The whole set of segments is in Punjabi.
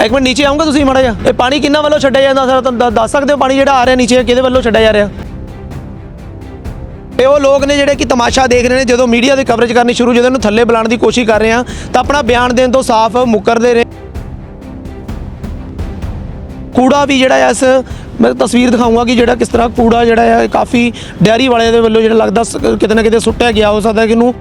ਇੱਕ ਮਿੰਟ ਨੀਚੇ ਆਉਂਗਾ ਤੁਸੀਂ ਮਾੜਾ ਜਿਹਾ। ਇਹ ਪਾਣੀ ਕਿੰਨਾ ਵੱਲੋਂ ਛੱਡਿਆ ਜਾਂਦਾ ਸਰ ਤੁਹਾਨੂੰ ਦ- ਦੱਸ ਸਕਦੇ ਹੋ ਪਾਣੀ ਜਿਹੜਾ ਆ ਰਿਹਾ ਨੀਚੇ, ਕਿਹਦੇ ਵੱਲੋਂ ਛੱਡਿਆ ਜਾ ਰਿਹਾ? ਇਹ ਉਹ ਲੋਕ ਨੇ ਜਿਹੜੇ ਕਿ ਤਮਾਸ਼ਾ ਦੇਖ ਰਹੇ ਨੇ, ਜਦੋਂ ਮੀਡੀਆ ਦੀ ਕਵਰੇਜ ਕਰਨੀ ਸ਼ੁਰੂ, ਜਦੋਂ ਇਹਨੂੰ ਥੱਲੇ ਬੁਲਾਉਣ ਦੀ ਕੋਸ਼ਿਸ਼ ਕਰ ਰਹੇ ਆ ਤਾਂ ਆਪਣਾ ਬਿਆਨ ਦੇਣ ਤੋਂ ਸਾਫ਼ ਮੁੱਕਰਦੇ ਰਹੇ। ਕੂੜਾ ਵੀ ਜਿਹੜਾ ਆ ਇਸ, ਮੈਂ ਤਸਵੀਰ ਦਿਖਾਊਂਗਾ ਕਿ ਜਿਹੜਾ ਕਿਸ ਤਰ੍ਹਾਂ ਕੂੜਾ ਜਿਹੜਾ ਆ, ਇਹ ਕਾਫੀ ਡੈਰੀ ਵਾਲਿਆਂ ਦੇ ਵੱਲੋਂ ਜਿਹੜਾ ਲੱਗਦਾ ਸ- ਕਿਤੇ ਨਾ ਕਿਤੇ ਸੁੱਟਿਆ ਗਿਆ, ਹੋ ਸਕਦਾ ਕਿ ਇਹਨੂੰ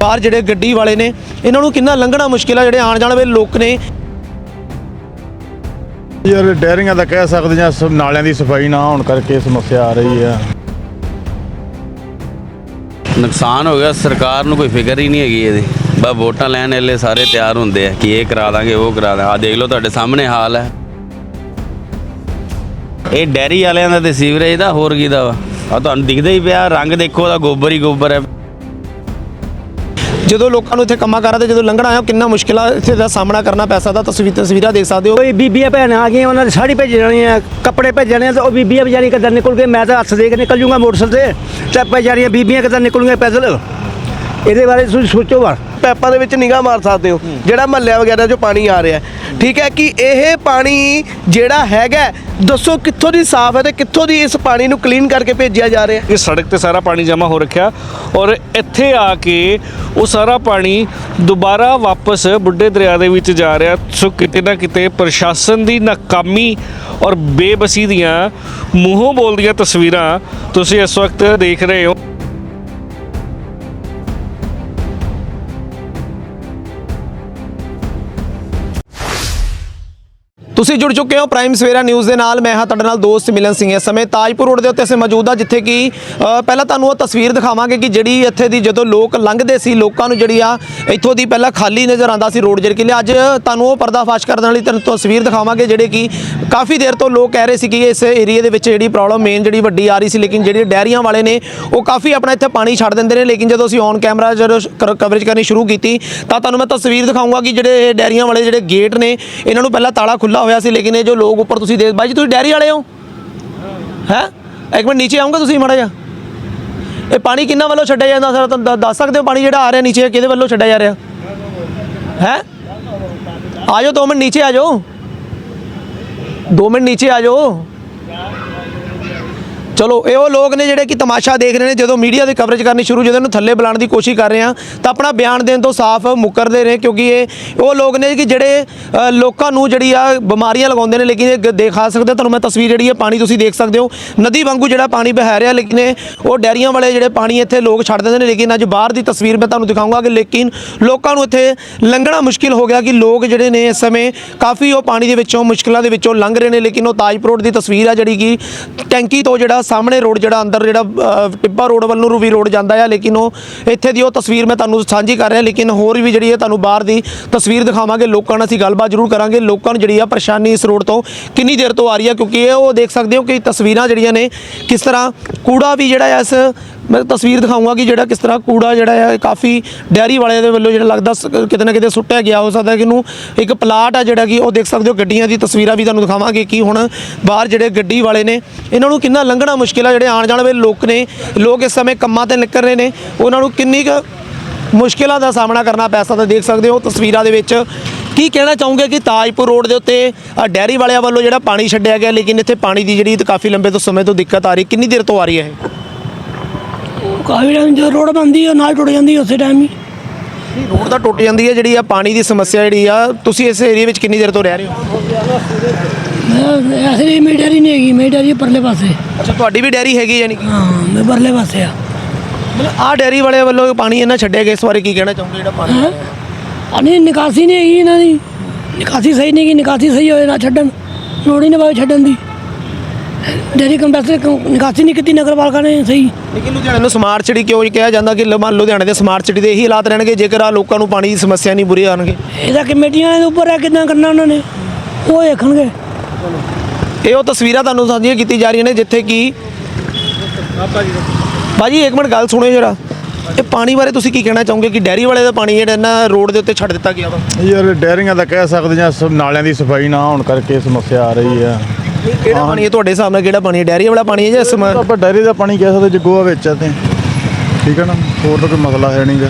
ਬਾਹਰ ਜਿਹੜੇ ਗੱਡੀ ਵਾਲੇ ਨੇ ਇਹਨਾਂ ਨੂੰ ਕਿੰਨਾ ਲੰਘਣਾ ਮੁਸ਼ਕਿਲ ਆ ਜਿਹੜੇ ਆਣ ਜਾਣ ਵਾਲੇ ਲੋਕ ਨੇ? ਯਾਰ ਡੈਰੀਆਂ ਦਾ ਕਹਿ ਸਕਦੇ ਜਾਂ ਸ- ਨਾਲਿਆਂ ਦੀ ਸਫ਼ਾਈ ਨਾ ਹੋਣ ਕਰਕੇ ਸਮੱਸਿਆ ਆ ਰਹੀ ਆ। ਨੁਕਸਾਨ ਹੋ ਗਿਆ ਸਰਕਾਰ ਨੂੰ ਕੋਈ ਫਿਕਰ ਹੀ ਨਹੀਂ ਹੈਗੀ ਇਹਦੀ। ਬਸ ਵੋਟਾਂ ਲੈਣ ਵੇਲੇ ਸਾਰੇ ਤਿਆਰ ਹੁੰਦੇ ਆ ਕਿ ਇਹ ਕਰਾ ਦਾਂਗੇ ਉਹ ਕਰਾ ਦਾਂਗੇ। ਆ ਦੇਖ ਲਓ ਤੁਹਾਡੇ ਸਾਹਮਣੇ ਹਾਲ ਹੈ। ਇਹ ਡੈਰੀ ਵਾਲਿਆਂ ਦਾ ਤੇ ਸੀਵਰੇਜ ਦਾ ਹੋਰ ਕੀ ਦਾ ਵਾ? ਆ ਤੁਹਾਨੂੰ ਦਿਖਦਾ ਹੀ ਪਿਆ ਰੰਗ ਦੇਖੋ ਉਹਦਾ ਗੋਬਰ ਹੀ ਗੋਬਰ ਹੈ। ਜਦੋਂ ਲੋਕਾਂ ਨੂੰ ਇੱਥੇ ਕੰਮਾਂ ਕਾਰਾਂ ਤੇ ਜਦੋਂ ਲੰਘਣਾ ਆਇਆ ਕਿੰਨਾ ਮੁਸ਼ਕਿਲਾਂ ਇੱਥੇ ਦਾ ਸਾਹਮਣਾ ਕਰਨਾ ਪੈ ਸਕਦਾ ਤਸਵੀਰ ਤਸਵੀਰਾਂ ਦੇਖ ਸਕਦੇ ਹੋ। ਕੋਈ ਬੀਬੀਆਂ ਭੈਣਾਂ ਆ ਗਈਆਂ, ਉਹਨਾਂ ਨੇ ਸਾੜੀ ਜਾਣੀ ਆ ਕੱਪੜੇ ਭੇਜਣੇ ਆ ਤੇ ਉਹ ਬੀਬੀਆਂ ਵਿਚਾਰੀ ਕਿੱਦਾਂ ਨਿਕਲ ਗਏ ਮੈਂ ਤਾਂ ਹੱਥ ਦੇ ਕੇ ਨਿਕਲ ਜੂੰਗਾ ਮੋਟਰਸਾਈਕਲ ਤੇ ਤੇ ਵਿਚਾਰੀਆਂ ਬੀਬੀਆਂ ਕਿੱਦਾਂ ਨਿਕਲੂਗੀਆਂ ਪੈਦਲ? ਇਹਦੇ ਬਾਰੇ ਤੁਸੀਂ ਸੋਚੋ ਵਾ ਪੈਪਾਂ ਦੇ ਵਿੱਚ ਨਿਗਾਹ ਮਾਰ ਸਕਦੇ ਹੋ। ਜਿਹੜਾ ਮਹੱਲਿਆਂ ਵਗੈਰਾ 'ਚੋਂ ਪਾਣੀ ਆ ਰਿਹਾ। ਠੀਕ ਹੈ ਕਿ ਇਹ ਪਾਣੀ ਜਿਹੜਾ ਹੈਗਾ ਦੱਸੋ ਕਿੱਥੋਂ ਦੀ ਸਾਫ਼ ਹੈ ਤੇ ਕਿੱਥੋਂ ਦੀ ਇਸ ਪਾਣੀ ਨੂੰ ਕਲੀਨ ਕਰਕੇ ਭੇਜਿਆ ਜਾ ਰਿਹਾ ਇਹ ਸੜਕ ਤੇ ਸਾਰਾ ਪਾਣੀ ਜਮ੍ਹਾਂ ਹੋ ਰੱਖਿਆ ਔਰ ਇੱਥੇ ਆ ਕੇ ਉਹ ਸਾਰਾ ਪਾਣੀ ਦੁਬਾਰਾ ਵਾਪਸ ਬੁੱਢੇ ਦਰਿਆ ਦੇ ਵਿੱਚ ਜਾ ਰਿਹਾ। ਸੋ ਕਿਤੇ ਨਾ ਕਿਤੇ ਪ੍ਰਸ਼ਾਸਨ ਦੀ ਨਾਕਾਮੀ ਔਰ ਬੇਬਸੀ ਦੀਆਂ ਮੂੰਹੋਂ ਬੋਲਦੀਆਂ ਤਸਵੀਰਾਂ ਤੁਸੀਂ ਇਸ ਵਕਤ ਦੇਖ ਰਹੇ ਹੋ। ਤੁਸੀਂ ਜੁੜ ਚੁੱਕੇ ਹੋ ਪ੍ਰਾਈਮ ਸਵੇਰਾ ਨਿਊਜ਼ ਦੇ ਨਾਲ। ਮੈਂ ਹਾਂ ਤੁਹਾਡੇ ਨਾਲ ਦੋਸਤ ਮਿਲਨ ਸਿੰਘ। ਇਸ ਸਮੇਂ ਤਾਜਪੁਰ ਰੋਡ ਦੇ ਉੱਤੇ ਅਸੀਂ ਮੌਜੂਦ ਹਾਂ, ਜਿੱਥੇ ਕਿ ਪਹਿਲਾਂ ਤੁਹਾਨੂੰ ਉਹ ਤਸਵੀਰ ਦਿਖਾਵਾਂਗੇ ਕਿ ਜਿਹੜੀ ਇੱਥੇ ਦੀ ਜਦੋਂ ਲੋਕ ਲੰਘਦੇ ਸੀ, ਲੋਕਾਂ ਨੂੰ ਜਿਹੜੀ ਆ, ਇੱਥੋਂ ਦੀ ਪਹਿਲਾਂ ਖਾਲੀ ਨਜ਼ਰ ਆਉਂਦਾ ਸੀ ਰੋਡ ਜਿਹੜੀ ਕਿ ਅੱਜ ਤੁਹਾਨੂੰ ਉਹ ਪਰਦਾਫਾਸ਼ ਕਰਨ ਵਾਲੀ ਤੁਹਾਨੂੰ ਤਸਵੀਰ ਦਿਖਾਵਾਂਗੇ, ਜਿਹੜੇ ਕਿ ਕਾਫੀ ਦੇਰ ਤੋਂ ਲੋਕ ਕਹਿ ਰਹੇ ਸੀ ਕਿ ਇਸ ਏਰੀਆ ਦੇ ਵਿੱਚ ਜਿਹੜੀ ਪ੍ਰੋਬਲਮ ਮੇਨ ਜਿਹੜੀ ਵੱਡੀ ਆ ਰਹੀ ਸੀ, ਲੇਕਿਨ ਜਿਹੜੀ ਡੈਰੀਆਂ ਵਾਲੇ ਨੇ, ਉਹ ਕਾਫੀ ਆਪਣਾ ਇੱਥੇ ਪਾਣੀ ਛੱਡ ਦਿੰਦੇ ਨੇ। ਲੇਕਿਨ ਜਦੋਂ ਅਸੀਂ ਔਨ ਕੈਮਰਾ ਜਦੋਂ ਕਵਰੇਜ ਕਰਨੀ ਸ਼ੁਰੂ ਕੀਤੀ, ਤਾਂ ਤੁਹਾਨੂੰ ਮੈਂ ਤਸਵੀਰ ਦਿਖਾਊਂਗਾ ਕਿ ਜਿਹੜੇ ਇਹ ਡੈਰੀਆਂ ਵਾਲੇ ਜਿਹੜੇ ਗੇਟ ਨੇ, ਇਹਨਾਂ ਨੂੰ ਪਹਿਲਾਂ ਤਾਲਾ ਖੁੱਲਾ ਹੋਇਆ ਸੀ, ਲੇਕਿਨ ਇਹ ਜੋ ਲੋਕ ਉੱਪਰ ਤੁਸੀਂ ਦੇਖ, ਬਾਈ ਜੀ, ਤੁਸੀਂ ਡੈਰੀ ਵਾਲੇ ਹੋ? ਹੈ? ਇੱਕ ਮਿੰਟ, ਨੀਚੇ ਆਉਂਗੇ ਤੁਸੀਂ ਮਾੜਾ ਜਿਹਾ? ਇਹ ਪਾਣੀ ਕਿੰਨਾ ਵੱਲੋਂ ਛੱਡਿਆ ਜਾਂਦਾ, ਸਰ ਤੁਹਾਨੂੰ ਦੱਸ ਸਕਦੇ ਹੋ ਪਾਣੀ ਜਿਹੜਾ ਆ ਰਿਹਾ ਨੀਚੇ, ਕਿਹਦੇ ਵੱਲੋਂ ਛੱਡਿਆ ਜਾ ਰਿਹਾ? ਹੈ? ਆ ਜਾਓ 2 ਮਿੰਟ ਨੀਚੇ ਆ ਜਾਓ। 2 ਮਿੰਟ ਨੀਚੇ ਆ ਜਾਓ। ਚਲੋ ਇਹ ਉਹ ਲੋਕ ਨੇ ਜਿਹੜੇ ਕਿ ਤਮਾਸ਼ਾ ਦੇਖ ਰਹੇ ਨੇ ਜਦੋਂ ਮੀਡੀਆ ਦੀ ਕਵਰੇਜ ਕਰਨੀ ਸ਼ੁਰੂ ਜਦੋਂ ਇਹਨੂੰ ਥੱਲੇ ਬੁਲਾਉਣ ਦੀ ਕੋਸ਼ਿਸ਼ ਕਰ ਰਹੇ ਆ ਤਾਂ ਆਪਣਾ ਬਿਆਨ ਦੇਣ ਤੋਂ ਸਾਫ਼ ਮੁੱਕਰਦੇ ਨੇ ਕਿਉਂਕਿ ਇਹ ਉਹ ਲੋਕ ਨੇ ਕਿ ਜਿਹੜੇ ਲੋਕਾਂ ਨੂੰ ਜਿਹੜੀ ਆ ਬਿਮਾਰੀਆਂ ਲਗਾਉਂਦੇ ਨੇ ਲੇਕਿਨ ਇਹ ਗ- ਦਿਖਾ ਸਕਦੇ ਹੋ, ਤੁਹਾਨੂੰ ਮੈਂ ਤਸਵੀਰ ਜਿਹੜੀ ਹੈ ਪਾਣੀ ਤੁਸੀਂ ਦੇਖ ਸਕਦੇ ਹੋ ਨਦੀ ਵਾਂਗੂ ਜਿਹੜਾ ਪਾਣੀ ਬਹਿ ਰਿਹਾ ਲੇਕਿਨ ਉਹ ਡੈਰੀਆਂ ਵਾਲੇ ਜਿਹੜੇ ਪਾਣੀ ਇੱਥੇ ਲੋਕ ਛੱਡ ਦਿੰਦੇ ਨੇ ਲੇਕਿਨ ਅੱਜ ਬਾਹਰ ਦੀ ਤਸਵੀਰ ਮੈਂ ਤੁਹਾਨੂੰ ਦਿਖਾਊਂਗਾ ਕਿ ਲੇਕਿਨ ਲੋਕਾਂ ਨੂੰ ਇੱਥੇ ਲੰਘਣਾ ਮੁਸ਼ਕਿਲ ਹੋ ਗਿਆ ਕਿ ਲੋਕ ਜਿਹੜੇ ਨੇ ਇਸ ਸਮੇਂ ਕਾਫੀ ਉਹ ਪਾਣੀ ਦੇ ਵਿੱਚੋਂ ਮੁਸ਼ਕਿਲਾਂ ਦੇ ਵਿੱਚੋਂ ਲੰਘ ਰਹੇ ਨੇ ਲੇਕਿਨ ਉਹ ਤਾਜਪੁਰ ਰੋਡ ਦੀ ਤਸਵੀਰ ਆ ਜਿਹੜੀ ਕਿ ਟੈਂਕੀ ਤੋਂ ਜਿਹੜਾ ਸਾਹਮਣੇ ਰੋਡ ਜਿਹੜਾ ਅੰਦਰ ਜਿਹੜਾ ਟਿੱਬਾ ਰੋਡ ਵੱਲ ਨੂੰ ਰੂਵੀ ਰੋਡ ਜਾਂਦਾ ਆ, ਲੇਕਿਨ ਉਹ ਇੱਥੇ ਦੀ ਉਹ ਤਸਵੀਰ ਮੈਂ ਤੁਹਾਨੂੰ ਸਾਂਝੀ ਕਰ ਰਿਹਾ, ਲੇਕਿਨ ਹੋਰ ਵੀ ਜਿਹੜੀ ਹੈ ਤੁਹਾਨੂੰ ਬਾਹਰ ਦੀ ਤਸਵੀਰ ਦਿਖਾਵਾਂਗੇ, ਲੋਕਾਂ ਨਾਲ ਅਸੀਂ ਗੱਲਬਾਤ ਜ਼ਰੂਰ ਕਰਾਂਗੇ। ਲੋਕਾਂ ਨੂੰ ਜਿਹੜੀ ਆ ਪਰੇਸ਼ਾਨੀ ਇਸ ਰੋਡ ਤੋਂ ਕਿੰਨੀ ਦੇਰ ਤੋਂ ਆ ਰਹੀ ਹੈ ਕਿਉਂਕਿ ਇਹ ਉਹ ਦੇਖ ਸਕਦੇ ਹੋ ਕਿ ਤਸਵੀਰਾਂ ਜਿਹੜੀਆਂ ਨੇ ਕਿਸ ਤਰ੍ਹਾਂ ਕੂੜਾ ਵੀ ਜਿਹੜਾ ਹੈ ਇਸ ਮੈਂ ਤਸਵੀਰ ਦਿਖਾਊਂਗਾ ਕਿ ਜਿਹੜਾ ਕਿਸ ਤਰ੍ਹਾਂ ਕੂੜਾ ਜਿਹੜਾ ਹੈ ਕਾਫੀ ਡੈਰੀ ਵਾਲਿਆਂ ਦੇ ਵੱਲੋਂ ਜਿਹੜਾ ਲੱਗਦਾ ਸ- ਕਿਤੇ ਨਾ ਕਿਤੇ ਸੁੱਟਿਆ ਗਿਆ। ਹੋ ਸਕਦਾ ਕਿ ਇਹਨੂੰ ਇੱਕ ਪਲਾਟ ਆ ਜਿਹੜਾ ਕਿ ਉਹ ਦੇਖ ਸਕਦੇ ਹੋ ਗੱਡੀਆਂ ਦੀ ਤਸਵੀਰਾਂ ਵੀ ਤੁਹਾਨੂੰ ਦਿਖਾਵਾਂਗੇ ਕਿ ਹੁਣ ਬਾਹਰ ਜਿਹੜੇ ਗੱਡੀ ਵਾਲੇ ਨੇ ਇਹਨਾਂ ਨੂੰ ਕਿੰਨਾ ਲੰਘਣਾ ਮੁਸ਼ਕਿਲ ਆ ਜਿਹੜੇ ਆਣ ਜਾਣ ਵਾਲੇ ਲੋਕ ਨੇ ਲੋਕ ਇਸ ਸਮੇਂ ਕੰਮਾਂ ਤੇ ਨਿਕਲ ਰਹੇ ਨੇ ਉਹਨਾਂ ਨੂੰ ਕਿੰਨੀ ਕੁ ਮੁਸ਼ਕਿਲਾਂ ਦਾ ਸਾਹਮਣਾ ਕਰਨਾ ਪੈ ਸਕਦਾ ਦੇਖ ਸਕਦੇ ਹੋ ਤਸਵੀਰਾਂ ਦੇ ਵਿੱਚ। ਕੀ ਕਹਿਣਾ ਚਾਹੋਗੇ ਕਿ ਤਾਜਪੁਰ ਰੋਡ ਦੇ ਉੱਤੇ ਅ, ਡੈਰੀ ਵਾਲਿਆਂ ਵੱਲੋਂ ਜਿਹੜਾ ਪਾਣੀ ਛੱਡਿਆ ਗਿਆ ਲੇਕਿਨ ਇੱਥੇ ਪਾਣੀ ਦੀ ਜਿਹੜੀ ਕਾਫੀ ਲੰਬੇ ਤੋਂ ਸਮੇਂ ਤੋਂ ਦਿੱਕਤ ਆ ਰਹੀ ਕਿੰਨੀ ਦੇਰ ਤੋਂ ਆ ਰਹੀ ਹੈ ਕਾਫੀ ਟਾਈਮ ਜਦੋਂ ਰੋਡ ਬੰਦੀ ਉਹ ਨਾਲ ਟੁੱਟ ਜਾਂਦੀ ਉਸੇ ਟਾਈਮ ਹੀ। ਰੋਡ ਤਾਂ ਟੁੱਟ ਜਾਂਦੀ ਹੈ ਜਿਹੜੀ ਆ ਪਾਣੀ ਦੀ ਸਮੱਸਿਆ ਜਿਹੜੀ ਆ ਤੁਸੀਂ ਇਸ ਏਰੀਆ ਵਿੱਚ ਕਿੰਨੀ ਦੇਰ ਤੋਂ ਰਹਿ ਰਹੇ ਹੋ? ਮੈਂ ਐਸੇ ਮੇਰੀ ਡੈਰੀ ਨਹੀਂ ਹੈਗੀ ਮੇਰੀ ਡੈਰੀ ਪਰਲੇ ਪਾਸੇ। ਅੱਛਾ ਤੁਹਾਡੀ ਵੀ ਡੈਰੀ ਹੈਗੀ ਯਾਨੀ ਕਿ? ਹਾਂ ਮੈਂ ਪਰਲੇ ਪਾਸੇ ਆ। ਮਤਲਬ ਆਹ ਡੈਰੀ ਵਾਲੇ ਵੱਲੋਂ ਪਾਣੀ ਇਹਨਾਂ ਛੱਡਿਆ ਗਿਆ ਇਸ ਬਾਰੇ ਕੀ ਕਹਿਣਾ ਚਾਹੋਗੇ ਜਿਹੜਾ ਪਾਣੀ? ਹੈਂ? ਅਨੇ ਨਿਕਾਸੀ ਨਹੀਂ ਹੈਗੀ ਇਹਨਾਂ ਦੀ। ਨਿਕਾਸੀ ਸਹੀ ਨਹੀਂ ਹੈਗੀ ਨਿਕਾਸੀ ਸਹੀ ਹੋਏ ਨਾ ਛੱਡਣ। ਲੋੜ ਹੀ ਨਾ ਪਵੇ ਛੱਡਣ ਦੀ। ਡੈਰੀ ਕੰਪੈਸਰ ਨਿਕਾਸੀ ਨਹੀਂ ਕੀਤੀ ਨਗਰਪਾਲਿਕਾ ਨੇ ਸਹੀ। ਲੇਕਿਨ ਲੁਧਿਆਣੇ ਨੂੰ ਸਮਾਰਟ ਸਿਟੀ ਕਿਉਂ ਕਿਹਾ ਜਾਂਦਾ ਕਿ ਲੁਧਿਆਣੇ ਦੇ ਸਮਾਰਟ ਸਿਟੀ ਦੇ ਇਹੀ ਹਾਲਾਤ ਰਹਿਣਗੇ ਜੇਕਰ ਆ ਲੋਕਾਂ ਨੂੰ ਪਾਣੀ ਦੀ ਸਮੱਸਿਆ ਨਹੀਂ ਬੁਰੀ ਆਣਗੇ ਇਹਦਾ ਕਮੇਟੀਆਂ ਦੇ ਉੱਪਰ ਹੈ ਕਿਦਾਂ ਕਰਨਾ ਉਹਨਾਂ ਨੇ? ਉਹ ਦੇਖਣਗੇ ਇਹ ਉਹ ਤਸਵੀਰਾਂ ਤੁਹਾਨੂੰ ਸਾਂਝੀਆਂ ਕੀਤੀ ਜਾ ਰਹੀਆਂ ਨੇ ਜਿੱਥੇ ਕਿ ਬਾਜੀ ਇੱਕ ਮਿੰਟ ਗੱਲ ਸੁਣਿਓ ਜਰਾ। ਇਹ ਪਾਣੀ ਬਾਰੇ ਤੁਸੀਂ ਕੀ ਕਹਿਣਾ ਚਾਹੋਗੇ ਕਿ ਡੈਰੀ ਵਾਲੇ ਦਾ ਪਾਣੀ ਜਿਹੜਾ ਇਹਨਾਂ ਰੋਡ ਦੇ ਉੱਤੇ ਛੱਡ ਦਿੱਤਾ ਗਿਆ ਵਾ? ਯਾਰ ਡੈਰੀਆਂ ਦਾ ਕਹਿ ਸਕਦੇ ਜਾਂ ਸ- ਨਾਲਿਆਂ ਦੀ ਸਫ਼ਾਈ ਨਾ ਹੋਣ ਕਰਕੇ ਸਮੱਸਿਆ ਆ ਰਹੀ ਆ। ਕਿਹੜਾ ਪਾਣੀ ਹੈ? ਤੁਹਾਡੇ ਹਿਸਾਬ ਨਾਲ ਕਿਹੜਾ ਪਾਣੀ ਹੈ? ਡੈਰੀ ਵਾਲਾ ਪਾਣੀ ਹੈ ਜਾਂ ਸਮਾ ਆਪਾਂ ਡੈਰੀ ਦਾ ਪਾਣੀ ਕਹਿ ਸਕਦੇ ਜੇ ਗੋਆ ਵਿੱਚ ਆ ਤੇ। ਠੀਕ ਹੈ ਨਾ? ਹੋਰ ਤਾਂ ਕੋਈ ਮਸਲਾ ਹੈ ਨਹੀਂਗਾ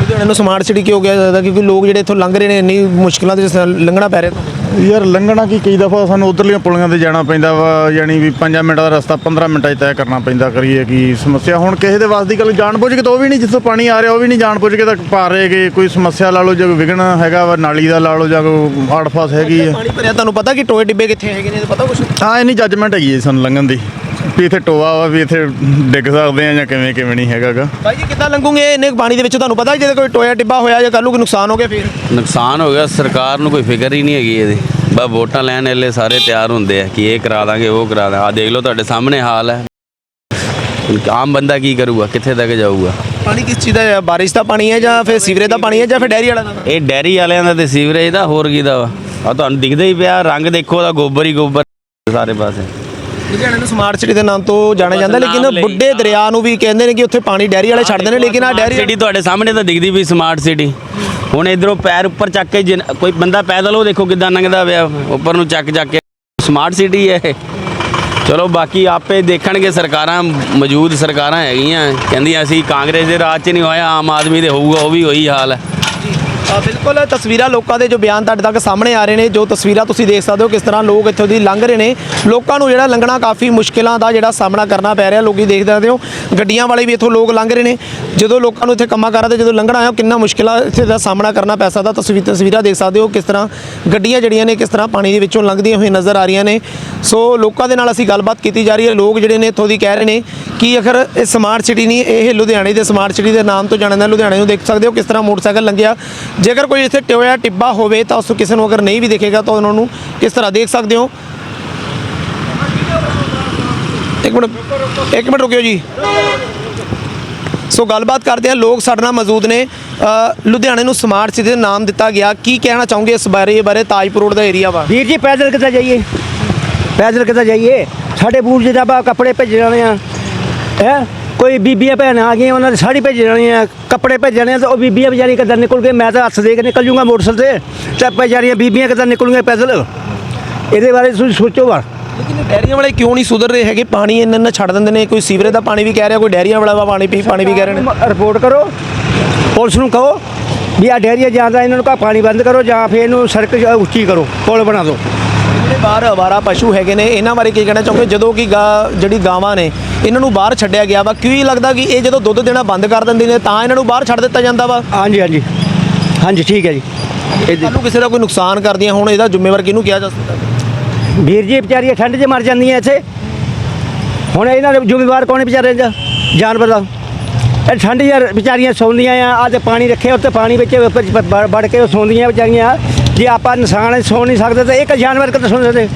ਲੁਧਿਆਣੇ ਨੂੰ ਸਮਾਰਟ ਸਿਟੀ ਕਿਉਂ ਕਿਹਾ ਜਾਂਦਾ? ਕਿਉਂਕਿ ਲੋਕ ਜਿਹੜੇ ਇੱਥੋਂ ਲੰਘ ਰਹੇ ਨੇ ਇੰਨੀ ਮੁਸ਼ਕਲਾਂ ਦੇ ਨਾਲ ਲੰਘਣਾ ਪੈ ਰਿਹਾ। ਯਾਰ ਲੰਘਣਾ ਕੀ ਕਈ ਦਫਾ ਸਾਨੂੰ ਉਧਰਲੀਆਂ ਪੁਲੀਆਂ ਤੇ ਜਾਣਾ ਪੈਂਦਾ ਵਾ ਯਾਨੀ ਵੀ 5 ਮਿੰਟਾਂ ਦਾ ਰਸਤਾ 15 ਮਿੰਟਾਂ 'ਚ ਤੈਅ ਕਰਨਾ ਪੈਂਦਾ ਕਰੀਏ ਕੀ ਸਮੱਸਿਆ। ਹੁਣ ਕਿਸੇ ਦੇ ਵਾਸ ਦੀ ਗੱਲ ਜਾਣ ਬੁੱਝ ਕੇ ਤਾਂ ਉਹ ਵੀ ਨਹੀਂ ਜਿੱਥੋਂ ਪਾਣੀ ਆ ਰਿਹਾ ਉਹ ਵੀ ਨਹੀਂ ਜਾਣ ਬੁੱਝ ਕੇ ਤਾਂ ਪਾ ਰਹੇ ਗੇ ਕੋਈ ਸਮੱਸਿਆ ਲਾ ਲਓ ਜਾਂ ਕੋਈ ਵਿਘਨ ਹੈਗਾ ਵਾ ਨਾਲੀ ਦਾ ਲਾ ਲਓ ਜਾਂ ਕੋਈ ਆੜਫਾਸ ਹੈਗੀ ਹੈ ਪਾਣੀ ਭਰਿਆ ਤੁਹਾਨੂੰ ਪਤਾ ਕਿ ਟੋਏ ਡਿੱਬੇ ਕਿੱਥੇ ਹੈਗੇ ਨੇ ਪਤਾ ਕੁਛ? ਹਾਂ ਇੰਨੀ ਜੱਜਮੈਂਟ ਹੈਗੀ ਹੈ ਸਾਨੂੰ ਲੰਘਣ ਦੀ। ਵੀ ਇੱਥੇ ਟੋਆ ਵਾ ਵੀ ਇੱਥੇ ਡਿੱਗ ਸਕਦੇ ਆ ਜਾਂ ਕਿਵੇਂ ਕਿਵੇਂ ਨਹੀਂ ਹੈਗਾਗਾ। ਭਾਈ ਜੀ ਕਿੱਦਾਂ ਲੰਘੂਗੇ? ਇੰਨੇ ਪਾਣੀ ਦੇ ਵਿੱਚ ਤੁਹਾਨੂੰ ਪਤਾ ਜੇ ਕੋਈ ਟੋਇਆ ਟਿੱਬਾ ਹੋਇਆ ਜਾਂ ਕੱਲ ਕੋਈ ਨੁਕਸਾਨ ਹੋ ਗਿਆ ਫਿਰ? ਨੁਕਸਾਨ ਹੋ ਗਿਆ ਸਰਕਾਰ ਨੂੰ ਕੋਈ ਫਿਕਰ ਹੀ ਨਹੀਂ ਹੈਗੀ ਇਹਦੀ। ਬਸ ਵੋਟਾਂ ਲੈਣ ਵੇਲੇ ਸਾਰੇ ਤਿਆਰ ਹੁੰਦੇ ਆ ਕਿ ਇਹ ਕਰਾ ਦਾਂਗੇ ਉਹ ਕਰਾ ਦਾਂਗੇ। ਆ ਦੇਖ ਲਓ ਤੁਹਾਡੇ ਸਾਹਮਣੇ ਹਾਲ ਹੈ। ਆਮ ਬੰਦਾ ਕੀ ਕਰੂਗਾ? ਕਿੱਥੇ ਤੱਕ ਜਾਊਗਾ? ਪਾਣੀ ਕਿਸ ਚੀਜ਼ ਦਾ ਹੈ? ਬਾਰਿਸ਼ ਦਾ ਪਾਣੀ ਹੈ ਜਾਂ ਫਿਰ ਸੀਵਰੇਜ ਦਾ ਪਾਣੀ ਹੈ ਜਾਂ ਫਿਰ ਡੈਰੀ ਵਾਲਾ ਦਾ? ਇਹ ਡੈਰੀ ਵਾਲਿਆਂ ਦਾ ਤੇ ਸੀਵਰੇਜ ਦਾ ਹੋਰ ਕੀ ਦਾ ਵਾ? ਆ ਤੁਹਾਨੂੰ ਦਿਖਦਾ ਹੀ ਪਿਆ ਰੰਗ ਦੇਖੋ ਉਹਦਾ ਗੋਬਰ ਹੀ ਗੋਬਰ। ਸਾਰੇ ਪਾਸੇ। ਲੁਧਿਆਣੇ ਨੂੰ ਸਮਾਰਟ ਸਿਟੀ ਦੇ ਨਾਮ ਤੋਂ ਜਾਣਿਆ ਜਾਂਦਾ ਲੇਕਿਨ। ਬੁੱਢੇ ਦਰਿਆ ਨੂੰ ਵੀ ਕਹਿੰਦੇ ਨੇ ਕਿ ਉੱਥੇ ਪਾਣੀ ਡੈਰੀ ਵਾਲੇ ਛੱਡਦੇ ਨੇ ਲੇਕਿਨ ਆ ਡੈਰੀ ਸਿਟੀ ਤੁਹਾਡੇ ਸਾਹਮਣੇ ਤਾਂ ਦਿਖਦੀ ਵੀ ਸਮਾਰਟ ਸਿਟੀ ਹੁਣ ਇਧਰੋਂ ਪੈਰ ਉੱਪਰ ਚੱਕ ਕੇ ਕੋਈ ਬੰਦਾ ਪੈਦਲ ਉਹ ਦੇਖੋ ਕਿੱਦਾਂ ਲੰਘਦਾ ਪਿਆ ਉੱਪਰ ਨੂੰ ਚੱਕ ਚੱਕ ਕੇ। ਸਮਾਰਟ ਸਿਟੀ ਹੈ ਚਲੋ ਬਾਕੀ ਆਪੇ ਦੇਖਣਗੇ ਸਰਕਾਰਾਂ ਮੌਜੂਦ ਸਰਕਾਰਾਂ ਹੈਗੀਆਂ। ਕਹਿੰਦੀਆਂ ਅਸੀਂ ਕਾਂਗਰਸ ਦੇ ਰਾਜ 'ਚ ਨਹੀਂ ਹੋਇਆ ਆਮ ਆਦਮੀ ਦੇ ਹੋਊਗਾ ਉਹ ਵੀ ਉਹੀ ਹਾਲ ਹੈ। ਬਿਲਕੁਲ ਤਸਵੀਰਾਂ ਲੋਕਾਂ ਦੇ ਜੋ ਬਿਆਨ ਤੁਹਾਡੇ ਤੱਕ ਸਾਹਮਣੇ ਆ ਰਹੇ ਨੇ, ਜੋ ਤਸਵੀਰਾਂ ਤੁਸੀਂ ਦੇਖ ਸਕਦੇ ਹੋ ਕਿਸ ਤਰ੍ਹਾਂ ਲੋਕ ਇੱਥੋਂ ਦੀ ਲੰਘ ਰਹੇ ਨੇ। ਲੋਕਾਂ ਨੂੰ ਜਿਹੜਾ ਲੰਘਣਾ ਕਾਫੀ ਮੁਸ਼ਕਿਲਾਂ ਦਾ ਜਿਹੜਾ ਸਾਹਮਣਾ ਕਰਨਾ ਪੈ ਰਿਹਾ, ਲੋਕੀ ਦੇਖ ਸਕਦੇ ਹੋ। ਗੱਡੀਆਂ ਵਾਲੇ ਵੀ ਇੱਥੋਂ ਲੋਕ ਲੰਘ ਰਹੇ ਨੇ। ਜਦੋਂ ਲੋਕਾਂ ਨੂੰ ਇੱਥੇ ਕੰਮਾਂ ਕਾਰਾਂ ਤੇ ਜਦੋਂ ਲੰਘਣਾ ਆਇਆ, ਕਿੰਨਾ ਮੁਸ਼ਕਿਲਾਂ ਇੱਥੇ ਦਾ ਸਾਹਮਣਾ ਕਰਨਾ ਪੈ ਸਕਦਾ। ਤਸਵੀਰ ਤਸਵੀਰਾਂ ਦੇਖ ਸਕਦੇ ਹੋ ਕਿਸ ਤਰ੍ਹਾਂ ਗੱਡੀਆਂ ਜਿਹੜੀਆਂ ਨੇ, ਕਿਸ ਤਰ੍ਹਾਂ ਪਾਣੀ ਦੇ ਵਿੱਚੋਂ ਲੰਘਦੀਆਂ ਹੋਈਆਂ ਨਜ਼ਰ ਆ ਰਹੀਆਂ ਨੇ। ਸੋ ਲੋਕਾਂ ਦੇ ਨਾਲ ਅਸੀਂ ਗੱਲਬਾਤ ਕੀਤੀ ਜਾ ਰਹੀ ਹੈ। ਲੋਕ ਜਿਹੜੇ ਨੇ ਇੱਥੋਂ ਦੀ ਕਹਿ ਰਹੇ ਨੇ ਕਿ ਅਖਰ ਇਹ ਸਮਾਰਟ ਸਿਟੀ ਨਹੀਂ, ਇਹ ਲੁਧਿਆਣੇ ਦੇ ਸਮਾਰਟ ਸਿਟੀ ਦੇ ਨਾਮ ਤੋਂ ਜਾਣਿਆ ਜਾਂਦਾ। ਲੁਧਿਆਣੇ ਨੂੰ ਦੇਖ ਸਕਦੇ ਹੋ ਕਿਸ ਤਰ੍ਹਾਂ ਮੋਟਰਸਾਈਕਲ ਲੰਘਿਆ। ਜੇਕਰ ਕੋਈ ਇੱਥੇ ਟੋਇਆ ਟਿੱਬਾ ਹੋਵੇ ਤਾਂ ਉਸ ਕਿਸੇ ਨੂੰ ਅਗਰ ਨਹੀਂ ਵੀ ਦੇਖੇਗਾ ਤਾਂ ਉਹਨਾਂ ਨੂੰ ਕਿਸ ਤਰ੍ਹਾਂ ਦੇਖ ਸਕਦੇ ਹੋ? ਇੱਕ ਮਿੰਟ ਇੱਕ ਮਿੰਟ ਰੁਕਿਓ ਜੀ। ਸੋ ਗੱਲਬਾਤ ਕਰਦੇ ਆ ਲੋਕ ਸਾਡੇ ਨਾਲ ਮੌਜੂਦ ਨੇ। ਲੁਧਿਆਣੇ ਨੂੰ ਸਮਾਰਟ ਸਿਟੀ ਦਾ ਨਾਮ ਦਿੱਤਾ ਗਿਆ। ਕੀ ਕਹਿਣਾ ਚਾਹੋਗੇ ਇਸ ਬਾਰੇ, ਇਹ ਬਾਰੇ ਤਾਜਪੁਰ ਰੋਡ ਦਾ ਏਰੀਆ ਵਾ? ਵੀਰ ਜੀ, ਪੈਦਲ ਕਿੱਦਾਂ ਜਾਈਏ? ਪੈਦਲ ਕਿੱਦਾਂ ਜਾਈਏ? ਸਾਡੇ ਬੂਟ ਜਰਾਬਾ ਕੱਪੜੇ ਭੇਜ ਜਾਣੇ ਆ ਹੈ? ਕੋਈ ਬੀਬੀਆਂ ਭੈਣ ਆ ਗਈਆਂ ਉਹਨਾਂ ਦੇ ਸਾੜੀ ਭੇਜ ਜਾਣੀ ਆ ਕੱਪੜੇ ਭੇਜਣੇ ਆ ਤੇ ਉਹ ਬੀਬੀਆਂ ਵਿਚਾਰੀ ਕਿੱਦਾਂ ਨਿਕਲ ਗਏ ਮੈਂ ਤਾਂ ਹੱਥ ਦੇ ਕੇ ਨਿਕਲ ਜੂੰਗਾ ਮੋਟਰਸਾਈਕਲ ਤੇ ਤੇ ਵਿਚਾਰੀਆਂ ਬੀਬੀਆਂ ਕਿੱਦਾਂ ਨਿਕਲੂਗੀਆਂ ਪੈਦਲ? ਇਹਦੇ ਬਾਰੇ ਤੁਸੀਂ ਸੋਚੋ ਵਾ ਲੇਕਿਨ ਡੈਰੀਆਂ ਵਾਲੇ ਕਿਉਂ ਨਹੀਂ ਸੁਧਰ ਰਹੇ ਹੈਗੇ? ਪਾਣੀ ਇੰਨਾ ਇੰਨਾ ਛੱਡ ਦਿੰਦੇ ਨੇ ਕੋਈ ਸੀਵਰੇਜ ਦਾ ਪਾਣੀ ਵੀ ਕਹਿ ਰਿਹਾ ਕੋਈ ਡੈਰੀਆਂ ਵਾਲਾ ਪਾਣੀ ਪੀ ਪਾਣੀ ਵੀ ਕਹਿ ਰਹੇ ਨੇ। ਰਿਪੋਰਟ ਕਰੋ ਪੁਲਿਸ ਨੂੰ ਕਹੋ ਵੀ ਆ ਡੈਰੀਆ ਜਾਂਦਾ ਇਹਨਾਂ ਨੂੰ ਕਾ ਪਾਣੀ ਬੰਦ ਕਰੋ ਜਾਂ ਫਿਰ ਇਹਨੂੰ ਸੜਕ ਉੱਚੀ ਕਰੋ ਪੁਲ ਬਣਾ ਦਿਓ। ਜਿਹੜੇ ਬਾਹਰ ਅਵਾਰਾ ਪਸ਼ੂ ਹੈਗੇ ਨੇ ਇਹਨਾਂ ਬਾਰੇ ਕੀ ਕਹਿਣਾ ਚਾਹੋਗੇ? ਜਦੋਂ ਕਿ ਗਾ ਜਿਹੜੀ ਗਾਵਾਂ ਨੇ ਇਹਨਾਂ ਨੂੰ ਬਾਹਰ ਛੱਡਿਆ ਗਿਆ ਵਾ ਕਿਉਂ ਲੱਗਦਾ ਕਿ ਇਹ ਜਦੋਂ ਦੁੱਧ ਦੇਣਾ ਬੰਦ ਕਰ ਦਿੰਦੇ ਨੇ ਤਾਂ ਇਹਨਾਂ ਨੂੰ ਬਾਹਰ ਛੱਡ ਦਿੱਤਾ ਜਾਂਦਾ ਵਾ? ਹਾਂਜੀ ਹਾਂਜੀ। ਹਾਂਜੀ ਠੀਕ ਹੈ ਜੀ। ਸਾਨੂੰ ਕਿਸੇ ਦਾ ਕੋਈ ਨੁਕਸਾਨ ਕਰਦੀਆਂ ਹੁਣ ਇਹਦਾ ਜ਼ਿੰਮੇਵਾਰ ਕਿਹਨੂੰ ਕਿਹਾ ਜਾ ਸਕਦਾ? ਵੀਰ ਜੀ ਵਿਚਾਰੀਆਂ ਠੰਡ 'ਚ ਮਰ ਜਾਂਦੀਆਂ ਇੱਥੇ। ਹੁਣ ਇਹਨਾਂ ਦੇ ਜ਼ਿੰਮੇਵਾਰ ਕੌਣ ਵਿਚਾਰੇ ਦਾ? ਜਾਨਵਰ ਦਾ। ਇਹ ਠੰਡ ਯਾਰ ਵਿਚਾਰੀਆਂ ਸੌਂਦੀਆਂ ਆ ਤੇ ਪਾਣੀ ਰੱਖਿਆ ਉੱਤੇ ਪਾਣੀ ਵਿੱਚ ਵੜ- ਕੇ ਸੌਂਦੀਆਂ ਵਿਚਾਰੀਆਂ। ਜੇ ਆਪਾਂ ਇਨਸਾਨ ਸੌ ਨਹੀਂ ਸਕਦੇ ਤਾਂ ਇੱਕ ਜਾਨਵਰ ਕਿੱਥੇ ਸੌਂ ਸਕਦੇ?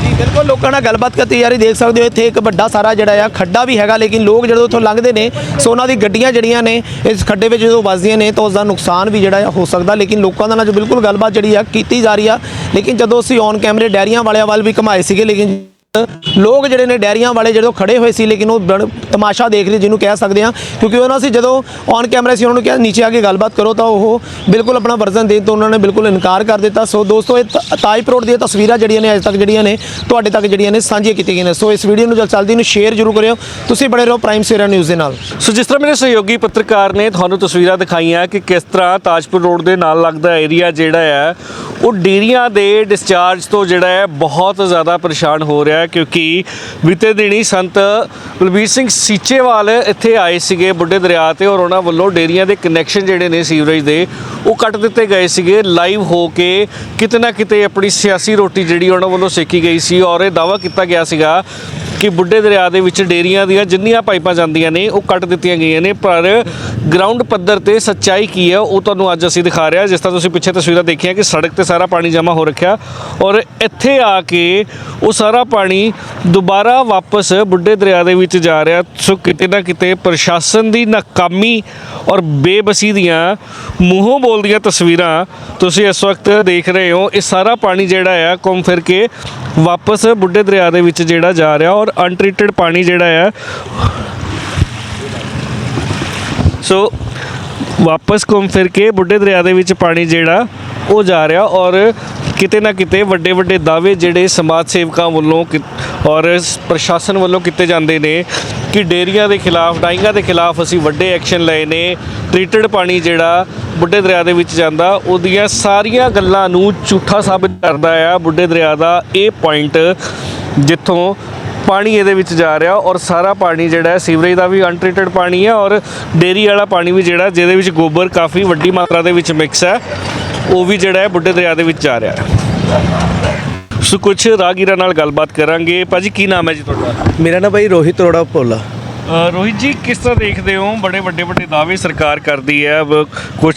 ਜੀ, ਬਿਲਕੁਲ ਲੋਕਾਂ ਨਾਲ ਗੱਲਬਾਤ ਕੀਤੀ ਜਾ ਰਹੀ, ਦੇਖ ਸਕਦੇ ਹੋ ਇੱਥੇ ਇੱਕ ਵੱਡਾ ਸਾਰਾ ਜਿਹੜਾ ਆ, ਖੱਡਾ ਵੀ ਹੈਗਾ, ਲੇਕਿਨ ਲੋਕ ਜਦੋਂ ਉੱਥੋਂ ਲੰਘਦੇ ਨੇ, ਸੋ ਉਹਨਾਂ ਦੀ ਗੱਡੀਆਂ ਜਿਹੜੀਆਂ ਨੇ, ਇਸ ਖੱਡੇ ਵਿੱਚ ਜਦੋਂ ਵੱਜਦੀਆਂ ਨੇ, ਤਾਂ ਉਸ ਦਾ ਨੁਕਸਾਨ ਵੀ ਜਿਹੜਾ ਆ ਹੋ ਸਕਦਾ, ਲੇਕਿਨ ਲੋਕਾਂ ਦਾ ਨਾਲ ਜੋ ਬਿਲਕੁਲ ਗੱਲਬਾਤ ਜਿਹੜੀ ਆ ਕੀਤੀ ਜਾ ਰਹੀ ਆ, ਲੇਕਿਨ ਜਦੋਂ ਅਸੀਂ ਔਨ ਕੈਮਰੇ ਡੈਰੀਆਂ ਵਾਲਿਆਂ ਵੱਲ ਵੀ ਘਮਾਏ ਸੀਗੇ, ਲੇਕਿਨ ਲੋਕ ਜਿਹੜੇ ਨੇ ਡੈਰੀਆਂ ਵਾਲੇ ਜਦੋਂ ਖੜੇ ਹੋਏ ਸੀ, ਲੇਕਿਨ ਉਹ ਬੜ- ਤਮਾਸ਼ਾ ਦੇਖ ਰਹੇ ਜਿਹਨੂੰ ਕਹਿ ਸਕਦੇ ਆ ਕਿਉਂਕਿ ਉਹਨਾਂ ਸੀ ਜਦੋਂ ਔਨ ਕੈਮਰਾ ਸੀ, ਉਹਨਾਂ ਨੂੰ ਕਿਹਾ ਨੀਚੇ ਆ ਕੇ ਗੱਲਬਾਤ ਕਰੋ ਤਾਂ ਉਹ ਬਿਲਕੁਲ ਆਪਣਾ ਵਰਜ਼ਨ ਦੇਣ ਤੋਂ ਉਹਨਾਂ ਨੇ ਬਿਲਕੁਲ ਇਨਕਾਰ ਕਰ ਦਿੱਤਾ। ਸੋ ਦੋਸਤੋ, ਇਹ ਤ- ਤਾਜਪੁਰ ਰੋਡ ਦੀਆਂ ਤਸਵੀਰਾਂ ਜਿਹੜੀਆਂ ਨੇ ਅੱਜ ਤੱਕ ਜਿਹੜੀਆਂ ਨੇ, ਤੁਹਾਡੇ ਤੱਕ ਜਿਹੜੀਆਂ ਨੇ ਸਾਂਝੀਆਂ ਕੀਤੀਆਂ ਗਈਆਂ ਨੇ। ਸੋ ਇਸ ਵੀਡੀਓ ਨੂੰ ਜਲ ਜਲਦੀ ਨੂੰ ਸ਼ੇਅਰ ਜ਼ਰੂਰ ਕਰਿਓ। ਤੁਸੀਂ ਬਣੇ ਰਹੋ ਪ੍ਰਾਈਮ ਸਵੇਰਾ ਨਿਊਜ਼ ਦੇ ਨਾਲ। ਸੋ ਜਿਸ ਤਰ੍ਹਾਂ ਮੇਰੇ ਸਹਿਯੋਗੀ ਪੱਤਰਕਾਰ ਨੇ ਤੁਹਾਨੂੰ ਤਸਵੀਰਾਂ ਦਿਖਾਈਆਂ ਕਿ ਕਿਸ ਤਰ੍ਹਾਂ ਤਾਜਪੁਰ ਰੋਡ ਦੇ ਨਾਲ ਲੱਗਦਾ ਏਰੀਆ ਜਿਹੜਾ ਹੈ, ਉਹ ਡੇਰੀਆਂ ਦੇ ਡਿਸਚਾਰਜ ਤੋਂ ਜਿਹੜਾ ਹੈ, ਬਹੁਤ ਜ਼ਿਆਦਾ ਪਰੇਸ਼ਾਨ ਹੋ ਰਿਹਾ ਹੈ ਕਿਉਂਕਿ ਬੀਤੇ ਦਿਨੀ ਸੰਤ ਬਲਬੀਰ ਸਿੰਘ ਸੀਚੇਵਾਲ ਇੱਥੇ ਆਏ ਸੀਗੇ ਬੁੱਢੇ ਦਰਿਆ ਤੇ ਔਰ ਉਹਨਾਂ ਵੱਲੋਂ ਡੇਰੀਆਂ ਦੇ ਕਨੈਕਸ਼ਨ ਜਿਹੜੇ ਨੇ ਸੀਵਰੇਜ ਦੇ, ਉਹ ਕੱਟ ਦਿੱਤੇ ਗਏ ਸੀਗੇ ਲਾਈਵ ਹੋ ਕੇ ਕਿਤੇ ਨਾ ਕਿਤੇ ਆਪਣੀ ਸਿਆਸੀ ਰੋਟੀ ਜਿਹੜੀ ਉਹਨਾਂ ਵੱਲੋਂ ਸੇਕੀ ਗਈ ਸੀ ਔਰ ਇਹ ਦਾਵਾ ਕੀਤਾ ਗਿਆ ਸੀਗਾ ਕਿ ਬੁੱਢੇ ਦਰਿਆ ਦੇ ਵਿੱਚ ਡੇਰੀਆਂ ਦੀਆਂ ਜਿੰਨੀਆਂ ਪਾਈਪਾਂ ਜਾਂਦੀਆਂ ਨੇ, ਉਹ ਕੱਟ ਦਿੱਤੀਆਂ ਗਈਆਂ ਨੇ, ਪਰ ਗਰਾਊਂਡ ਪੱਧਰ ਤੇ ਸੱਚਾਈ ਕੀ ਹੈ, ਉਹ ਤੁਹਾਨੂੰ ਅੱਜ ਅਸੀਂ ਦਿਖਾ ਰਿਹਾ ਜਿਸ ਤਰ੍ਹਾਂ ਤੁਸੀਂ ਪਿੱਛੇ ਤਸਵੀਰਾਂ ਦੇਖੀਆਂ ਕਿ ਸੜਕ ਤੇ ਸਾਰਾ ਪਾਣੀ ਜਮ੍ਹਾਂ ਹੋ ਰੱਖਿਆ ਔਰ ਇੱਥੇ ਆ ਕੇ ਉਹ ਸਾਰਾ ਪਾਣੀ ਦੁਬਾਰਾ ਵਾਪਸ ਬੁੱਢੇ ਦਰਿਆ ਦੇ ਵਿੱਚ ਜਾ ਰਿਹਾ। ਸੋ ਕਿਤੇ ਨਾ ਕਿਤੇ ਪ੍ਰਸ਼ਾਸਨ ਦੀ ਨਾਕਾਮੀ ਔਰ ਬੇਬਸੀ ਦੀਆਂ ਮੂੰਹੋਂ ਬੋਲਦੀਆਂ ਤਸਵੀਰਾਂ ਤੁਸੀਂ ਇਸ ਵਕਤ ਦੇਖ ਰਹੇ ਹੋ। ਇਹ ਸਾਰਾ ਪਾਣੀ ਜਿਹੜਾ ਆ, ਘੁੰਮ ਫਿਰ ਕੇ ਵਾਪਸ ਬੁੱਢੇ ਦਰਿਆ ਦੇ ਵਿੱਚ ਜਿਹੜਾ ਜਾ ਰਿਹਾ ਔਰ ਅਨਟ੍ਰੀਟਡ ਪਾਣੀ ਜਿਹੜਾ ਆ ਸੋ ਵਾਪਸ ਘੁੰਮ ਫਿਰ ਕੇ ਬੁੱਢੇ ਦਰਿਆ ਦੇ ਵਿੱਚ ਪਾਣੀ ਜਿਹੜਾ, ਉਹ ਜਾ ਰਿਹਾ ਔਰ ਕਿਤੇ ਨਾ ਕਿਤੇ ਵੱਡੇ ਵੱਡੇ ਦਾਅਵੇ ਜਿਹੜੇ ਸਮਾਜ ਸੇਵਕਾਂ ਵੱਲੋਂ ਕਿ- ਔਰ ਪ੍ਰਸ਼ਾਸਨ ਵੱਲੋਂ ਕੀਤੇ ਜਾਂਦੇ ਨੇ ਕਿ ਡੇਰੀਆਂ ਦੇ ਖਿਲਾਫ, ਡਾਈਆਂ ਦੇ ਖਿਲਾਫ ਅਸੀਂ ਵੱਡੇ ਐਕਸ਼ਨ ਲਏ ਨੇ। ਟ੍ਰੀਟਡ ਪਾਣੀ ਜਿਹੜਾ ਬੁੱਢੇ ਦਰਿਆ ਦੇ ਵਿੱਚ ਜਾਂਦਾ, ਉਹਦੀਆਂ ਸਾਰੀਆਂ ਗੱਲਾਂ ਨੂੰ ਝੂਠਾ ਸਾਬਿਤ ਕਰਦਾ ਆ ਬੁੱਢੇ ਦਰਿਆ ਦਾ ਇਹ ਪੁਆਇੰਟ ਜਿੱਥੋਂ ਪਾਣੀ ਇਹਦੇ ਵਿੱਚ ਜਾ ਰਿਹਾ ਔਰ ਸਾਰਾ ਪਾਣੀ ਜਿਹੜਾ ਹੈ ਸੀਵਰੇਜ ਦਾ ਵੀ ਅਨਟ੍ਰੀਟਡ ਪਾਣੀ ਹੈ ਔਰ ਡੇਰੀ ਵਾਲਾ ਪਾਣੀ ਵੀ ਜਿਹੜਾ ਜਿਹਦੇ ਵਿੱਚ ਗੋਬਰ ਕਾਫੀ ਵੱਡੀ ਮਾਤਰਾ ਦੇ ਵਿੱਚ ਮਿਕਸ ਹੈ ਉਹ ਵੀ ਜਿਹੜਾ ਹੈ ਬੁੱਢੇ ਦਰਿਆ ਦੇ ਵਿੱਚ ਜਾ ਰਿਹਾ ਹੈ। ਸੋ ਕੁਝ ਰਾਗੀਰਾਂ ਨਾਲ ਗੱਲਬਾਤ ਕਰਾਂਗੇ। ਭਾਜੀ ਕੀ ਨਾਮ ਹੈ ਜੀ ਤੁਹਾਡਾ? ਮੇਰਾ ਨਾ ਬਾਈ ਰੋਹਿਤ ਅਰੋੜਾ ਭੋਲਾ। ਅ, ਰੋਹਿਤ ਜੀ, ਕਿਸ ਤਰ੍ਹਾਂ ਦੇਖਦੇ ਹੋ? ਬੜੇ ਵੱਡੇ ਵੱਡੇ ਦਾਅਵੇ ਸਰਕਾਰ ਕਰਦੀ ਹੈ। ਕੁਝ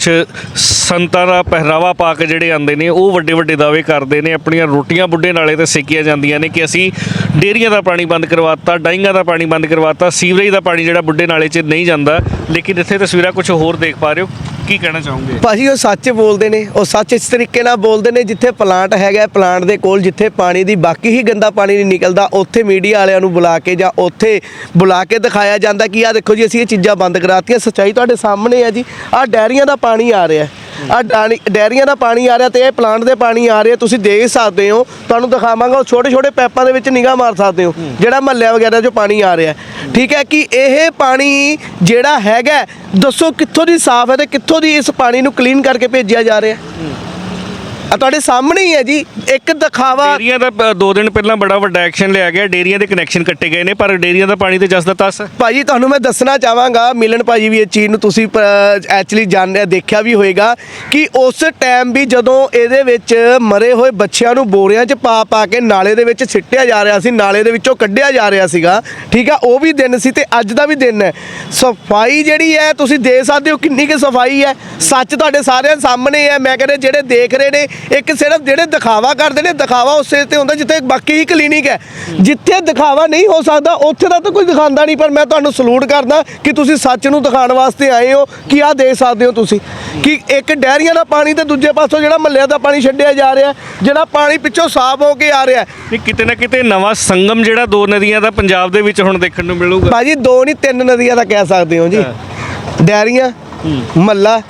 ਸੰਤਾਂ ਦਾ ਪਹਿਰਾਵਾ ਪਾ ਕੇ ਜਿਹੜੇ ਆਉਂਦੇ ਨੇ, ਉਹ ਵੱਡੇ ਵੱਡੇ ਦਾਅਵੇ ਕਰਦੇ ਨੇ। ਆਪਣੀਆਂ ਰੋਟੀਆਂ ਬੁੱਢੇ ਨਾਲੇ ਤੇ ਸੇਕੀਆਂ ਜਾਂਦੀਆਂ ਨੇ ਕਿ ਅਸੀਂ ਡੇਰੀਆਂ ਦਾ ਪਾਣੀ ਬੰਦ ਕਰਵਾਤਾ ਡਾਈਆਂ ਦਾ ਪਾਣੀ ਬੰਦ ਕਰਵਾਤਾ, ਸੀਵਰੇਜ ਦਾ ਪਾਣੀ ਜਿਹੜਾ ਬੁੱਢੇ ਨਾਲੇ 'ਚ ਨਹੀਂ ਜਾਂਦਾ। ਲੇਕਿਨ ਇੱਥੇ ਤਸਵੀਰਾਂ ਕੁਝ ਹੋਰ ਦੇਖ ਪਾ ਰਹੇ ਹੋ। ਕੀ ਕਹਿਣਾ ਚਾਹੋਗੇ? ਭਾਜੀ, ਉਹ ਸੱਚ ਬੋਲਦੇ ਨੇ। ਉਹ ਸੱਚ ਇਸ ਤਰੀਕੇ ਨਾਲ ਬੋਲਦੇ ਨੇ ਜਿੱਥੇ ਪਲਾਂਟ ਹੈਗਾ ਪਲਾਂਟ ਦੇ ਕੋਲ ਜਿੱਥੇ ਪਾਣੀ ਦੀ ਬਾਕੀ ਹੀ ਗੰਦਾ ਪਾਣੀ ਨਹੀਂ ਨਿਕਲਦਾ, ਉੱਥੇ ਮੀਡੀਆ ਵਾਲਿਆਂ ਨੂੰ ਬੁਲਾ ਕੇ ਜਾਂ ਉੱਥੇ ਬੁਲਾ ਕੇ ਦਿਖਾ ਦਿਖਾਇਆ ਜਾਂਦਾ ਕਿ ਆਹ ਦੇਖੋ ਜੀ, ਅਸੀਂ ਇਹ ਚੀਜ਼ਾਂ ਬੰਦ ਕਰਾਤੀਆਂ। ਸੱਚਾਈ ਤੁਹਾਡੇ ਸਾਹਮਣੇ ਹੈ ਜੀ। ਆਹ ਡੈਰੀਆਂ ਦਾ ਪਾਣੀ ਆ ਰਿਹਾ ਆ ਡੈਰੀਆਂ ਦਾ ਪਾਣੀ ਆ ਰਿਹਾ ਤੇ ਇਹ ਪਲਾਂਟ ਦੇ ਪਾਣੀ ਆ ਰਿਹਾ ਤੁਸੀਂ ਦੇਖ ਸਕਦੇ ਹੋ। ਤੁਹਾਨੂੰ ਦਿਖਾਵਾਂਗਾ, ਉਹ ਛੋਟੇ ਛੋਟੇ ਪੈਪਾਂ ਦੇ ਵਿੱਚ ਨਿਗਾਹ ਮਾਰ ਸਕਦੇ ਹੋ। ਜਿਹੜਾ ਮਹੱਲਿਆਂ ਵਗੈਰਾ 'ਚੋਂ ਪਾਣੀ ਆ ਰਿਹਾ ਠੀਕ ਹੈ ਕਿ ਇਹ ਪਾਣੀ ਜਿਹੜਾ ਹੈਗਾ ਦੱਸੋ ਕਿੱਥੋਂ ਦੀ ਸਾਫ਼ ਹੈ ਤੇ ਕਿੱਥੋਂ ਦੀ ਇਸ ਪਾਣੀ ਨੂੰ ਕਲੀਨ ਕਰਕੇ ਭੇਜਿਆ ਜਾ ਰਿਹਾ ਆ ਤੁਹਾਡੇ ਸਾਹਮਣੇ ਹੀ ਹੈ ਜੀ ਇੱਕ ਦਿਖਾਵਾ। ਡੇਰੀਆਂ ਦਾ ਪ- ਦੋ ਦਿਨ ਪਹਿਲਾਂ ਬੜਾ ਵੱਡਾ ਐਕਸ਼ਨ ਲਿਆ ਗਿਆ ਡੇਰੀਆਂ ਦੇ ਕਨੈਕਸ਼ਨ ਕੱਟੇ ਗਏ ਨੇ ਪਰ ਡੇਰੀਆਂ ਦਾ ਪਾਣੀ ਤੇ ਜਸਦਾ ਤਸ। ਹੈ ਭਾਜੀ ਤੁਹਾਨੂੰ ਮੈਂ ਦੱਸਣਾ ਚਾਹਾਂਗਾ ਮਿਲਨ ਭਾਜੀ ਵੀ ਇਹ ਚੀਜ਼ ਨੂੰ ਤੁਸੀਂ ਐਕਚੁਅਲੀ ਜਾਣਿਆ ਦੇਖਿਆ ਵੀ ਹੋਵੇਗਾ ਕਿ ਉਸ ਟਾਈਮ ਵੀ ਜਦੋਂ ਇਹਦੇ ਵਿੱਚ ਮਰੇ ਹੋਏ ਬੱਚਿਆਂ ਨੂੰ ਬੋਰਿਆਂ 'ਚ ਪਾ ਪਾ ਕੇ ਨਾਲੇ ਦੇ ਵਿੱਚ ਸਿੱਟਿਆ ਜਾ ਰਿਹਾ ਸੀ ਨਾਲੇ ਦੇ ਵਿੱਚੋਂ ਕੱਢਿਆ ਜਾ ਰਿਹਾ ਸੀਗਾ ਠੀਕ ਆ ਉਹ ਵੀ ਦਿਨ ਸੀ ਤੇ ਅੱਜ ਦਾ ਵੀ ਦਿਨ ਹੈ। ਸਫ਼ਾਈ ਜਿਹੜੀ ਹੈ ਤੁਸੀਂ ਦੇ ਸਕਦੇ ਹੋ ਕਿੰਨੀ ਕਿ ਸਫ਼ਾਈ ਹੈ। ਸੱਚ ਤੁਹਾਡੇ ਸਾਰਿਆਂ ਸਾਹਮਣੇ ਹੈ ਮੈਂ ਕਹਿੰਦਾ ਜਿਹੜੇ ਦੇਖ ਰਹੇ ਨੇ ਇੱਕ ਸਿਰਫ ਜਿਹੜੇ ਦਿਖਾਵਾ ਕਰਦੇ ਨੇ ਦਿਖਾਵਾ ਉਸੇ ਤੇ ਹੁੰਦਾ ਜਿੱਥੇ ਬਾਕੀ ਹੀ ਕਲੀਨਿਕ ਹੈ। ਜਿੱਥੇ ਦਿਖਾਵਾ ਨਹੀਂ ਹੋ ਸਕਦਾ ਉੱਥੇ ਦਾ ਤਾਂ ਕੋਈ ਦਿਖਾਉਂਦਾ ਨਹੀਂ ਪਰ ਮੈਂ ਤੁਹਾਨੂੰ ਸਲੂਟ ਕਰਦਾ ਕਿ ਤੁਸੀਂ ਸੱਚ ਨੂੰ ਦਿਖਾਉਣ ਵਾਸਤੇ ਆਏ ਹੋ ਕਿ ਆਹ ਦੇ ਸਕਦੇ ਹੋ ਤੁਸੀਂ। ਕਿ ਇੱਕ ਡੈਰੀਆਂ ਦਾ ਪਾਣੀ ਤੇ ਦੂਜੇ ਪਾਸੋਂ ਜਿਹੜਾ ਮੱਲਿਆਂ ਦਾ ਪਾਣੀ ਛੱਡਿਆ ਜਾ ਰਿਹਾ ਜਿਹੜਾ ਪਾਣੀ ਪਿੱਛੋਂ ਸਾਫ਼ ਹੋ ਕੇ ਆ ਰਿਹਾ ਇਹ ਕਿਤੇ ਨਾ ਕਿਤੇ ਨਵਾਂ ਸੰਗਮ ਜਿਹੜਾ ਦੋ ਨਦੀਆਂ ਦਾ ਪੰਜਾਬ ਦੇ ਵਿੱਚ ਹੁਣ ਦੇਖਣ ਨੂੰ ਮਿਲੂਗਾ। ਭਾਜੀ ਦੋ ਨਹੀਂ ਤਿੰਨ ਨਦੀਆਂ ਦਾ ਕਹਿ ਸਕਦੇ ਹੋ ਜੀ। ਡੈਰੀਆਂ ਮੱਲਾ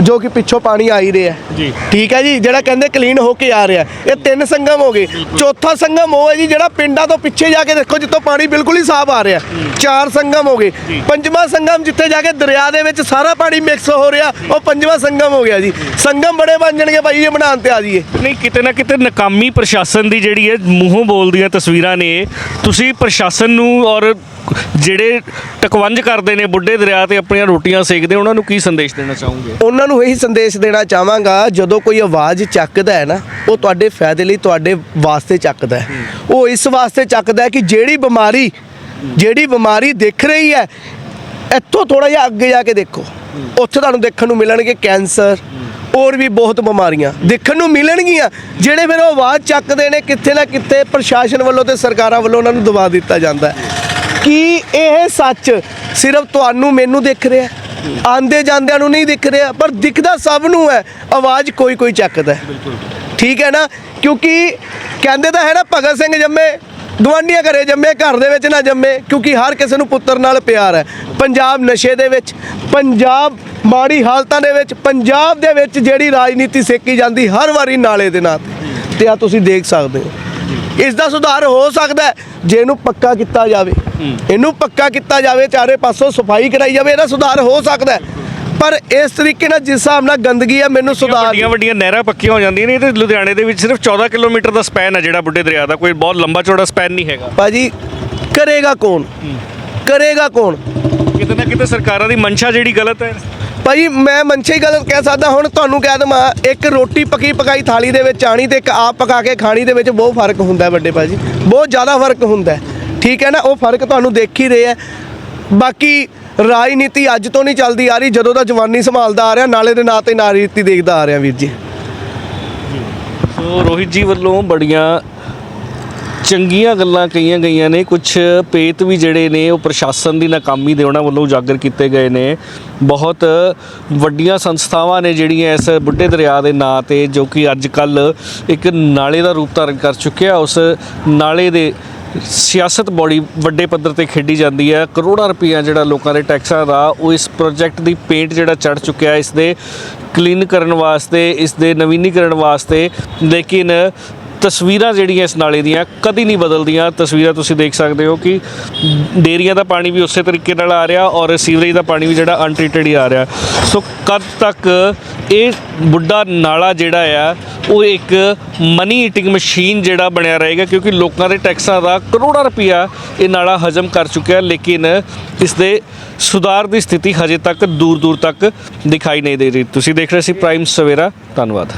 ਜੋ ਕਿ ਪਿੱਛੋਂ ਪਾਣੀ ਆ ਹੀ ਰਿਹਾ ਜੀ। ਠੀਕ ਹੈ ਜੀ ਜਿਹੜਾ ਕਹਿੰਦੇ ਕਲੀਨ ਹੋ ਕੇ ਆ ਰਿਹਾ ਇਹ ਤਿੰਨ ਸੰਗਮ ਹੋ ਗਏ। ਚੌਥਾ ਸੰਗਮ ਉਹ ਹੈ ਜੀ ਜਿਹੜਾ ਪਿੰਡਾਂ ਤੋਂ ਪਿੱਛੇ ਜਾ ਕੇ ਦੇਖੋ ਜਿੱਥੋਂ ਪਾਣੀ ਬਿਲਕੁਲ ਹੀ ਸਾਫ਼ ਆ ਰਿਹਾ ਚਾਰ ਸੰਗਮ ਹੋ ਗਏ। ਪੰਜਵਾਂ ਸੰਗਮ ਜਿੱਥੇ ਜਾ ਕੇ ਦਰਿਆ ਦੇ ਵਿੱਚ ਸਾਰਾ ਪਾਣੀ ਮਿਕਸ ਹੋ ਰਿਹਾ ਉਹ ਪੰਜਵਾਂ ਸੰਗਮ ਹੋ ਗਿਆ ਜੀ। ਸੰਗਮ ਬੜੇ ਬਣ ਜਾਣਗੇ ਭਾਈ ਇਹ ਬਣਾਉਣ ਤੇ ਆ ਜਾਈਏ। ਨਹੀਂ ਕਿਤੇ ਨਾ ਕਿਤੇ ਨਾਕਾਮੀ ਪ੍ਰਸ਼ਾਸਨ ਦੀ ਜਿਹੜੀ ਹੈ ਮੂੰਹੋਂ ਬੋਲਦੀਆਂ ਤਸਵੀਰਾਂ ਨੇ ਤੁਸੀਂ ਪ੍ਰਸ਼ਾਸਨ ਨੂੰ ਔਰ ਜਿਹੜੇ ਟਕਵੰਜ ਕਰਦੇ ਨੇ ਬੁੱਢੇ ਦਰਿਆ ਤੇ ਆਪਣੀਆਂ ਰੋਟੀਆਂ ਸੇਕਦੇ ਉਹਨਾਂ ਨੂੰ ਕੀ ਸੰਦੇਸ਼ ਦੇਣਾ ਚਾਹੋਗੇ? ਉਹਨਾਂ ਨੂੰ ਇਹੀ ਸੰਦੇਸ਼ ਦੇਣਾ ਚਾਹਾਂਗਾ, ਜਦੋਂ ਕੋਈ ਆਵਾਜ਼ ਚੱਕਦਾ ਹੈ ਨਾ, ਉਹ ਤੁਹਾਡੇ ਫਾਇਦੇ ਲਈ ਤੁਹਾਡੇ ਵਾਸਤੇ ਚੱਕਦਾ ਹੈ। ਉਹ ਇਸ ਵਾਸਤੇ ਚੱਕਦਾ ਹੈ ਕਿ ਜਿਹੜੀ ਬਿਮਾਰੀ ਜਿਹੜੀ ਬਿਮਾਰੀ ਦਿਖ ਰਹੀ ਹੈ, ਇੱਥੋਂ ਥੋੜਾ ਜਿਹਾ ਅੱਗੇ ਜਾ ਕੇ ਦੇਖੋ। ਉੱਥੇ ਤੁਹਾਨੂੰ ਦੇਖਣ ਨੂੰ ਮਿਲਣਗੇ ਕੈਂਸਰ, ਹੋਰ ਵੀ ਬਹੁਤ ਬਿਮਾਰੀਆਂ। ਦੇਖਣ ਨੂੰ ਮਿਲਣਗੀਆਂ, ਜਿਹੜੇ ਫਿਰ ਉਹ ਆਵਾਜ਼ ਚੱਕਦੇ ਨੇ ਕਿੱਥੇ ਨਾ ਕਿੱਥੇ ਪ੍ਰਸ਼ਾਸਨ ਵੱਲੋਂ ਤੇ ਸਰਕਾਰਾਂ ਵੱਲੋਂ ਉਹਨਾਂ ਨੂੰ ਦਬਾ ਦਿੱਤਾ ਜਾਂਦਾ ਹੈ। ਕਿ ਇਹ ਸੱਚ ਸਿਰਫ ਤੁਹਾਨੂੰ, ਮੈਨੂੰ ਦਿਖ ਰਿਹਾ ਹੈ? ਆਂਦੇ ਜਾਂਦਿਆਂ ਨੂੰ ਨਹੀਂ ਦਿਖ ਰਿਹਾ ਪਰ ਦਿਖਦਾ ਸਭ ਨੂੰ ਹੈ ਆਵਾਜ਼ ਕੋਈ ਕੋਈ ਚੱਕਦਾ ਠੀਕ ਹੈ ਨਾ? ਕਿਉਂਕਿ ਕਹਿੰਦੇ ਤਾਂ ਹੈ ਨਾ ਭਗਤ ਸਿੰਘ ਜੰਮੇ ਗਵਾਂਢੀਆਂ ਘਰੇ ਜੰਮੇ ਘਰ ਦੇ ਵਿੱਚ ਨਾ ਜੰਮੇ ਕਿਉਂਕਿ ਹਰ ਕਿਸੇ ਨੂੰ ਪੁੱਤਰ ਨਾਲ ਪਿਆਰ ਹੈ। ਪੰਜਾਬ ਨਸ਼ੇ ਦੇ ਵਿੱਚ ਪੰਜਾਬ ਮਾੜੀ ਹਾਲਤਾਂ ਦੇ ਵਿੱਚ ਪੰਜਾਬ ਦੇ ਵਿੱਚ ਜਿਹੜੀ ਰਾਜਨੀਤੀ ਸੇਕੀ ਜਾਂਦੀ ਹਰ ਵਾਰੀ ਨਾਲੇ ਦੇ ਨਾਂ ਤੇ। ਤੇ ਆ ਤੁਸੀਂ ਦੇਖ ਸਕਦੇ ਹੋ। ਇਸ ਦਾ ਸੁਧਾਰ ਹੋ ਸਕਦਾ ਜੇ ਇਹਨੂੰ ਪੱਕਾ ਕੀਤਾ ਜਾਵੇ। ਇਹਨੂੰ ਪੱਕਾ ਕੀਤਾ ਜਾਵੇ ਚਾਰੇ ਪਾਸੋਂ ਸਫ਼ਾਈ ਕਰਾਈ ਜਾਵੇ ਇਹਦਾ ਸੁਧਾਰ ਹੋ ਸਕਦਾ ਪਰ ਇਸ ਤਰੀਕੇ ਨਾਲ ਜਿਸ ਹਿਸਾਬ ਨਾਲ ਗੰਦਗੀ ਹੈ ਮੈਨੂੰ ਸੁਧਾਰ ਵੱਡੀਆਂ ਵੱਡੀਆਂ ਨਹਿਰਾਂ ਪੱਕੀਆਂ ਹੋ ਜਾਂਦੀਆਂ ਨੇ ਤੇ ਲੁਧਿਆਣੇ ਦੇ ਵਿੱਚ ਸਿਰਫ 14 ਕਿਲੋਮੀਟਰ ਦਾ ਸਪੈਨ ਹੈ ਜਿਹੜਾ ਬੁੱਢੇ ਦਰਿਆ ਦਾ ਕੋਈ ਬਹੁਤ ਲੰਬਾ ਚੌੜਾ ਸਪੈਨ ਨਹੀਂ ਹੈਗਾ। ਭਾਜੀ ਕਰੇਗਾ ਕੌਣ? ਕਰੇਗਾ ਕੌਣ? ਕਿਤੇ ਨਾ ਕਿਤੇ ਸਰਕਾਰਾਂ ਦੀ ਮਨਸ਼ਾ ਜਿਹੜੀ ਗਲਤ ਹੈ। ਭਾਜੀ, ਮੈਂ ਮਨਸ਼ੇ ਹੀ ਗਲਤ ਕਹਿ ਸਕਦਾ, ਹੁਣ ਤੁਹਾਨੂੰ ਕਹਿ ਦਵਾਂ, ਇੱਕ ਰੋਟੀ ਪੱਕੀ ਪਕਾਈ ਥਾਲੀ ਦੇ ਵਿੱਚ ਆਣੀ ਤੇ ਇੱਕ ਆਪ ਪਕਾ ਕੇ ਖਾਣੀ ਦੇ ਵਿੱਚ ਬਹੁਤ ਫ਼ਰਕ ਹੁੰਦਾ ਹੈ ਵੱਡੇ ਭਾਜੀ, ਬਹੁਤ ਜ਼ਿਆਦਾ ਫ਼ਰਕ ਹੁੰਦਾ ਠੀਕ ਹੈ ਨਾ, ਉਹ ਫ਼ਰਕ ਤੁਹਾਨੂੰ ਦੇਖ ਹੀ ਰਹੇ ਹੈ। ਬਾਕੀ ਰਾਜਨੀਤੀ ਅੱਜ ਤੋਂ ਨਹੀਂ ਚੱਲਦੀ ਆ ਰਹੀ, ਜਦੋਂ ਦਾ ਜਵਾਨੀ ਸੰਭਾਲਦਾ ਆ ਰਿਹਾ, ਨਾਲੇ ਦੇ ਨਾਂ ਤੇ ਨਾਰੀਤੀ ਦੇਖਦਾ ਆ ਰਿਹਾ ਵੀਰ ਜੀ। ਸੋ ਰੋਹਿਤ ਜੀ ਵੱਲੋਂ ਬੜੀਆਂ ਚੰਗੀਆਂ ਗੱਲਾਂ ਕਹੀਆਂ ਗਈਆਂ ਨੇ। ਕੁਝ ਪੇਤ ਵੀ ਜਿਹੜੇ ਨੇ, ਉਹ ਪ੍ਰਸ਼ਾਸਨ ਦੀ ਨਾਕਾਮੀ ਦੇ ਉਹਨਾਂ ਵੱਲੋਂ ਉਜਾਗਰ ਕੀਤੇ ਗਏ ਨੇ। ਬਹੁਤ ਵੱਡੀਆਂ ਸੰਸਥਾਵਾਂ ਨੇ ਜਿਹੜੀਆਂ ਇਸ ਬੁੱਢੇ ਦਰਿਆ ਦੇ ਨਾਂ ਤੇ, ਜੋ ਕਿ ਅੱਜ ਕੱਲ ਇੱਕ ਨਾਲੇ ਦਾ ਰੂਪ ਧਾਰਨ ਕਰ ਚੁੱਕਿਆ ਉਸ ਨਾਲੇ ਦੇ ਸਿਆਸਤ ਬੜੀ ਵੱਡੇ ਪੱਧਰ ਤੇ ਖੇਡੀ ਜਾਂਦੀ ਹੈ ਕਰੋੜਾਂ ਰੁਪਈਆ ਜਿਹੜਾ ਲੋਕਾਂ ਦੇ ਟੈਕਸਾਂ ਦਾ, ਉਹ ਇਸ ਪ੍ਰੋਜੈਕਟ ਦੀ ਪੇਂਟ ਜਿਹੜਾ ਚੜ ਚੁੱਕਿਆ ਇਸ ਦੇ ਕਲੀਨ ਕਰਨ ਵਾਸਤੇ, ਇਸ ਦੇ ਨਵੀਨੀਕਰਨ ਵਾਸਤੇ। ਲੇਕਿਨ ਤਸਵੀਰਾਂ ਜਿਹੜੀਆਂ ਇਸ ਨਾਲੇ ਦੀਆਂ ਕਦੀ ਨਹੀਂ ਬਦਲਦੀਆਂ। ਤਸਵੀਰਾਂ ਤੁਸੀਂ ਦੇਖ ਸਕਦੇ ਹੋ ਕਿ ਡੇਰੀਆਂ ਦਾ ਪਾਣੀ ਵੀ ਉਸੇ ਤਰੀਕੇ ਨਾਲ ਆ ਰਿਹਾ ਔਰ ਸੀਵਰੇਜ ਦਾ ਪਾਣੀ ਵੀ ਜਿਹੜਾ ਅਨਟ੍ਰੀਟਡ ਹੀ ਆ ਰਿਹਾ। ਸੋ ਕਦ ਤੱਕ ਇਹ ਬੁੱਢਾ ਨਾਲਾ ਜਿਹੜਾ ਆ, ਉਹ ਇੱਕ ਮਨੀ ਈਟਿੰਗ ਮਸ਼ੀਨ ਜਿਹੜਾ ਬਣਿਆ ਰਹੇਗਾ ਕਿਉਂਕਿ ਲੋਕਾਂ ਦੇ ਟੈਕਸਾਂ ਦਾ ਕਰੋੜਾਂ ਰੁਪਇਆ ਇਹ ਨਾਲਾ ਹਜਮ ਕਰ ਚੁੱਕਿਆ, ਲੇਕਿਨ ਇਸ ਦੇ ਸੁਧਾਰ ਦੀ ਸਥਿਤੀ ਹਜੇ ਤੱਕ ਦੂਰ ਦੂਰ ਤੱਕ ਦਿਖਾਈ ਨਹੀਂ ਦੇ ਰਹੀ। ਤੁਸੀਂ ਦੇਖ ਰਹੇ ਸੀ ਪ੍ਰਾਈਮ ਸਵੇਰਾ ਧੰਨਵਾਦ।